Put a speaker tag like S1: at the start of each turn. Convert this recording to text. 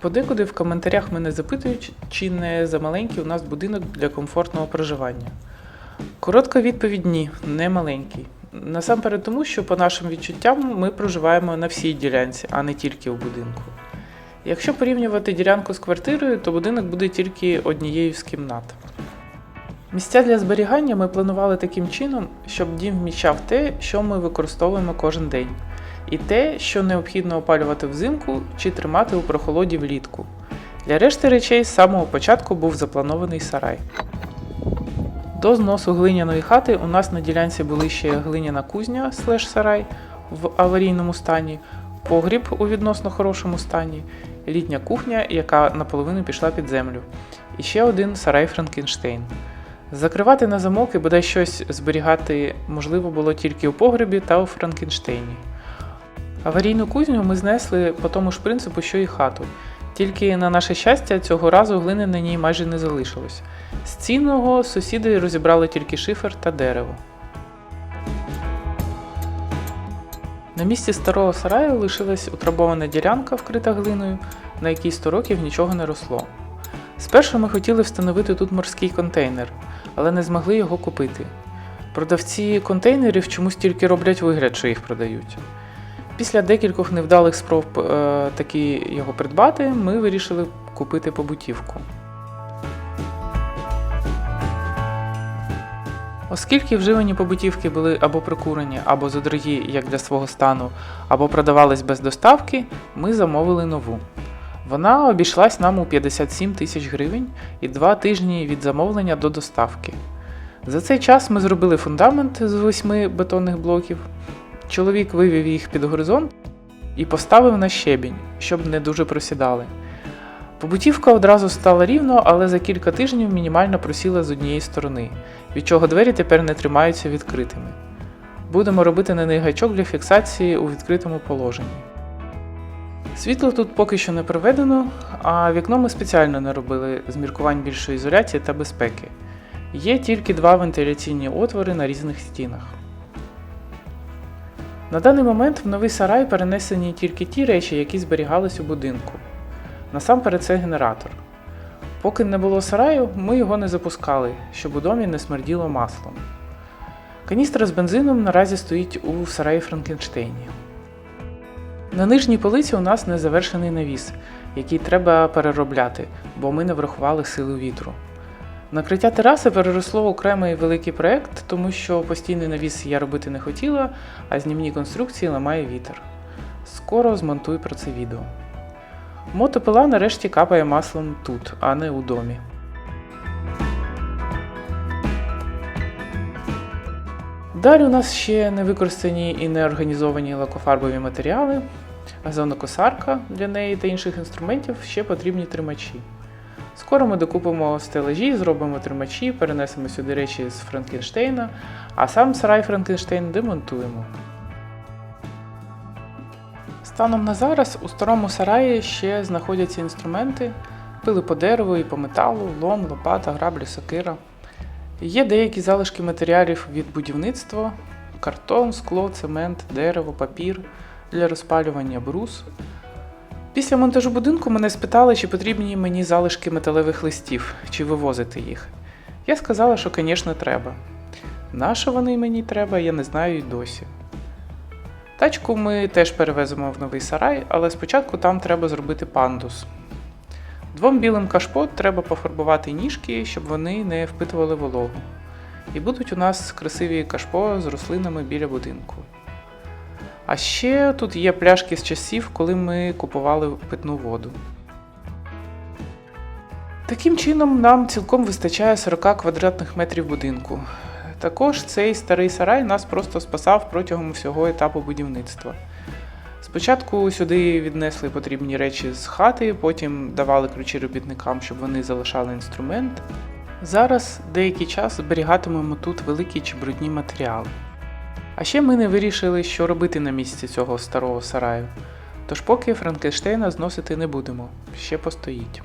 S1: Подекуди в коментарях мене запитують, чи не замаленький у нас будинок для комфортного проживання. Коротка відповідь ні, не маленький. Насамперед тому, що по нашим відчуттям ми проживаємо на всій ділянці, а не тільки у будинку. Якщо порівнювати ділянку з квартирою, то будинок буде тільки однією з кімнат. Місця для зберігання ми планували таким чином, щоб дім вміщав те, що ми використовуємо кожен день, і те, що необхідно опалювати взимку чи тримати у прохолоді влітку. Для решти речей з самого початку був запланований сарай. До зносу глиняної хати у нас на ділянці були ще глиняна кузня слеш сарай в аварійному стані, погріб у відносно хорошому стані, літня кухня, яка наполовину пішла під землю, і ще один сарай Франкенштейн. Закривати на замок і бодай щось зберігати можливо було тільки у погребі та у Франкенштейні. Аварійну кузню ми знесли по тому ж принципу, що і хату. Тільки на наше щастя, цього разу глини на ній майже не залишилось. З цінного сусіди розібрали тільки шифер та дерево. На місці старого сараю лишилась утрабована ділянка, вкрита глиною, на якій 100 років нічого не росло. Спершу ми хотіли встановити тут морський контейнер, але не змогли його купити. Продавці контейнерів чомусь тільки роблять вигляд, що їх продають. Після декількох невдалих спроб е, таки його придбати, ми вирішили купити побутівку. Оскільки вживані побутівки були або прикурені, або задорогі, як для свого стану, або продавались без доставки, ми замовили нову. Вона обійшлась нам у 57 тисяч гривень і два тижні від замовлення до доставки. За цей час ми зробили фундамент з восьми бетонних блоків. Чоловік вивів їх під горизонт і поставив на щебінь, щоб не дуже просідали. Побутівка одразу стала рівно, але за кілька тижнів мінімально просіла з однієї сторони, від чого двері тепер не тримаються відкритими. Будемо робити на них гачок для фіксації у відкритому положенні. Світло тут поки що не проведено, а вікно ми спеціально не робили з міркувань більшої ізоляції та безпеки. Є тільки два вентиляційні отвори на різних стінах. На даний момент в новий сарай перенесені тільки ті речі, які зберігались у будинку. Насамперед це генератор. Поки не було сараю, ми його не запускали, щоб у домі не смерділо маслом. Каністра з бензином наразі стоїть у сараї Франкенштейні. На нижній полиці у нас незавершений навіс, який треба переробляти, бо ми не врахували сили вітру. Накриття тераси переросло в окремий великий проект, тому що постійний навіс я робити не хотіла, а знімні конструкції ламає вітер. Скоро змонтую про це відео. Мотопила нарешті капає маслом тут, а не у домі. Далі у нас ще не використані і не організовані лакофарбові матеріали, газонокосарка для неї та інших інструментів ще потрібні тримачі. Скоро ми докупимо стелажі, зробимо тримачі, перенесемо сюди речі з Франкенштейна, а сам сарай Франкенштейн демонтуємо. Станом на зараз у старому сараї ще знаходяться інструменти, пили по дереву і по металу, лом, лопата, граблі, сокира. Є деякі залишки матеріалів від будівництва: картон, скло, цемент, дерево, папір для розпалювання брус. Після монтажу будинку мене спитали, чи потрібні мені залишки металевих листів, чи вивозити їх. Я сказала, що, звісно, треба. На що вони мені треба, я не знаю й досі. Тачку ми теж перевеземо в новий сарай, але спочатку там треба зробити пандус. Двом білим кашпо треба пофарбувати ніжки, щоб вони не впитували вологу. І будуть у нас красиві кашпо з рослинами біля будинку. А ще тут є пляшки з часів, коли ми купували питну воду. Таким чином, нам цілком вистачає 40 квадратних метрів будинку. Також цей старий сарай нас просто спасав протягом всього етапу будівництва. Спочатку сюди віднесли потрібні речі з хати, потім давали ключі робітникам, щоб вони залишали інструмент. Зараз деякий час зберігатимемо тут великі чи брудні матеріали. А ще ми не вирішили, що робити на місці цього старого сараю. Тож поки Франкенштейна зносити не будемо, ще постоїть.